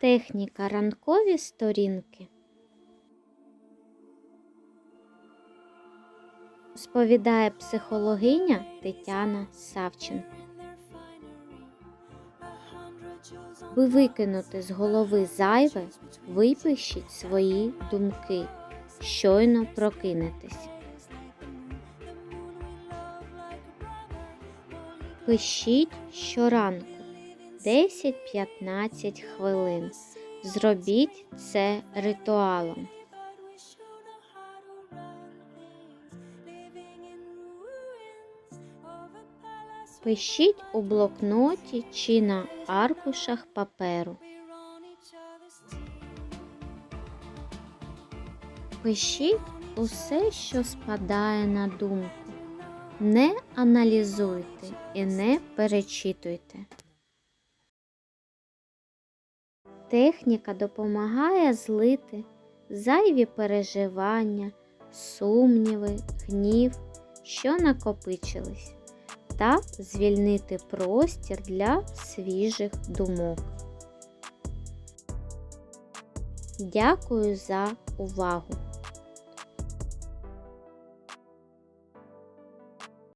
Техніка ранкові сторінки. Сповідає психологиня Тетяна Савченко. Ви викинути з голови зайве, випишіть свої думки. Щойно прокинетесь. Пишіть щоранку 10-15 хвилин. Зробіть це ритуалом. Пишіть у блокноті чи на аркушах паперу. Пишіть усе, що спадає на думку. Не аналізуйте і не перечитуйте. Техніка допомагає злити зайві переживання, сумніви, гнів, що накопичились, та звільнити простір для свіжих думок. Дякую за увагу!